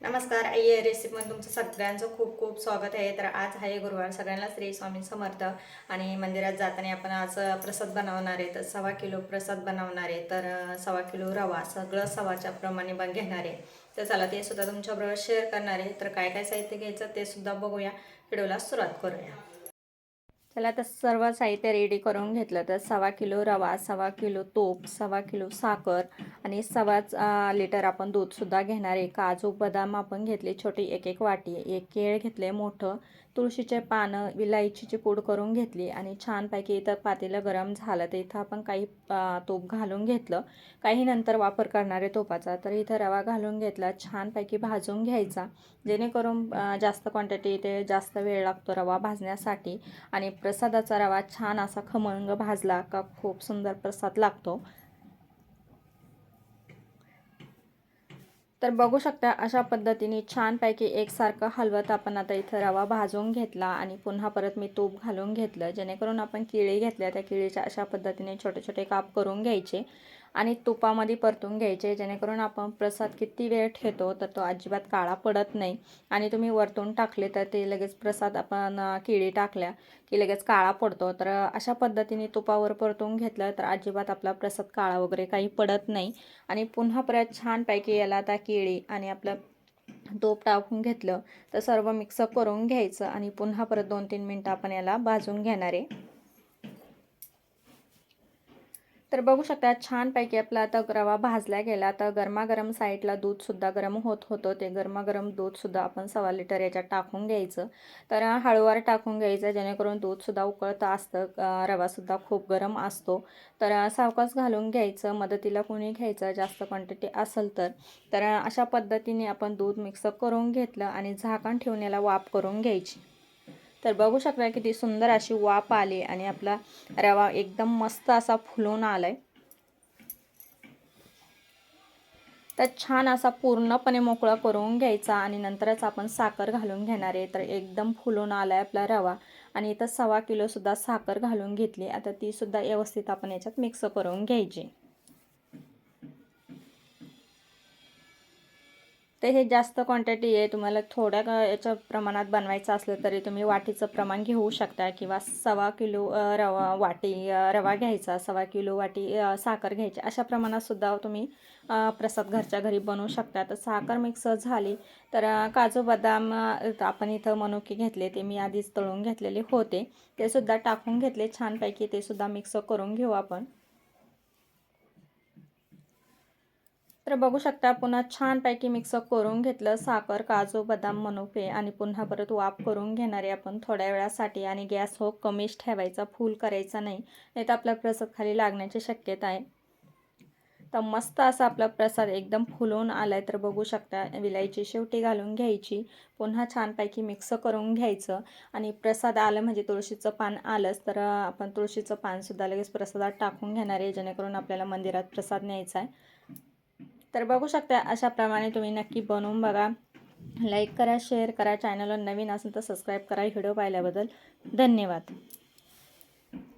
नमस्कार आई या रेसिपीमध्ये तुमचं सगळ्यांचं खूप खूप स्वागत आहे. तर आज आहे गुरुवार सगळ्यांना श्री स्वामी समर्थ आणि मंदिरात जाताना आपण आज प्रसाद बनवणार आहे. तर सव्वा किलो प्रसाद बनवणार आहे. तर सव्वा किलो रवा सगळं सव्वाच्या प्रमाणे बन घेणार आहे. तर चला ते सुद्धा तुमच्याबरोबर शेअर करणार आहे. तर काय काय साहित्य घ्यायचं ते सुद्धा बघूया. व्हिडिओला सुरुवात करूया. त्याला तर सर्व साहित्य रेडी करून घेतलं तर सवा किलो रवा सवा किलो तूप सवा किलो साखर आणि सवाच लिटर आपण दूधसुद्धा घेणार आहे. काजू बदाम आपण घेतले छोटी एक एक वाटी एक केळ घेतले मोठं तुळशीचे पानं विलायचीची पूड करून घेतली आणि छानपैकी इथं पातेलं गरम झालं. तर इथं आपण काही तोप तूप घालून घेतलं. काही नंतर वापर करणारे तोपाचा. तर इथं रवा घालून घेतला छानपैकी भाजून घ्यायचा. जेणेकरून जास्त क्वांटिटी इथे जास्त वेळ लागतो रवा भाजण्यासाठी आणि प्रसादाचा रवा छान असा खमंग भाजला का खूप सुंदर प्रसाद लागतो. तर बघू शकता अशा पद्धतीने छानपैकी एकसारखं हलवत आपण आता इथं रवा भाजून घेतला आणि पुन्हा परत मी तूप घालून घेतलं. जेणेकरून आपण केळी घेतल्या त्या केळीच्या अशा पद्धतीने छोटे छोटे काप करून घ्यायचे. आणि तुपामध्ये परतून घ्यायचे जेणेकरून आपण प्रसाद किती वेळ ठेवतो तर तो अजिबात काळा पडत नाही. आणि तुम्ही वरतून टाकले तर ते लगेच प्रसाद आपण केळी टाकल्या की लगेच काळा पडतो. तर अशा पद्धतीने तुपावर परतून घेतलं तर अजिबात आपला प्रसाद काळा वगैरे काही पडत नाही. आणि पुन्हा परत छानपैकी याला आता केळी आणि आपलं तूप टाकून घेतलं तर सर्व मिक्सअप करून घ्यायचं आणि पुन्हा परत दोन तीन मिनटं आपण याला भाजून घेणार आहे. तर बघू शकता छानपैकी आपला आता रवा भाजला गेला. तर गरमागरम साईडला दूधसुद्धा गरम होत होतं. ते गरमागरम दूधसुद्धा आपण सव्वा लिटर याच्यात टाकून घ्यायचं. तर हळूवार टाकून घ्यायचं जेणेकरून दूधसुद्धा उकळतं असतं. रवासुद्धा खूप गरम असतो. तर सावकास घालून घ्यायचं. मदतीला कोणी घ्यायचं जास्त क्वांटिटी असेल तर. तर अशा पद्धतीने आपण दूध मिक्स करून घेतलं आणि झाकण ठेवण्याला वाफ करून घ्यायची. तर बघू शकता किती सुंदर अशी वाफ आली आणि आपला रवा एकदम मस्त असा फुलून आलाय. तर छान असा पूर्णपणे मोकळा करून घ्यायचा आणि नंतरच आपण साखर घालून घेणार आहे. तर एकदम फुलून आलाय आपला रवा. आणि इथं सव्वा किलोसुद्धा साखर घालून घेतली. आता तीसुद्धा व्यवस्थित आपण याच्यात मिक्स करून घ्यायची. तर हे जास्त क्वांटिटी आहे. तुम्हाला थोड्या याच्या प्रमाणात बनवायचं असलं तरी तुम्ही वाटीचं प्रमाण घेऊ शकता किंवा सवा किलो रवा वाटी रवा घ्यायचा सवा किलो वाटी साखर घ्यायची. अशा प्रमाणातसुद्धा तुम्ही प्रसाद घरच्या घरी बनवू शकता. तर साखर मिक्स झाली तर काजू बदाम आपण इथं मनुके घेतले ते मी आधीच तळून घेतलेले होते. ते सुद्धा टाकून घेतले. छानपैकी ते सुद्धा मिक्स करून घेऊ आपण. तर बघू शकता पुन्हा छानपैकी मिक्स करून घेतलं. साखर काजू बदाम मनुके आणि पुन्हा परत वाफ करून घेणारे आपण थोड्या वेळासाठी. आणि गॅस हो कमीच ठेवायचा फुल करायचा नाही. नाही तर आपला प्रसाद खाली लागण्याची शक्यता आहे. तर मस्त असा आपला प्रसाद एकदम फुलून आलाय. तर बघू शकता विलायची शेवटी घालून घ्यायची. पुन्हा छानपैकी मिक्स करून घ्यायचं. आणि प्रसाद आलं म्हणजे तुळशीचं पान आलंच. तर आपण तुळशीचं पानसुद्धा लगेच प्रसादात टाकून घेणार आहे जेणेकरून आपल्याला मंदिरात प्रसाद न्यायचा आहे. तर बघू शकता अशाप्रमाणे तुम्ही नक्की बनवून बघा. लाईक करा शेअर करा चॅनलवर नवीन असेल तर सबस्क्राईब करा व्हिडिओ पाहिल्याबद्दल धन्यवाद.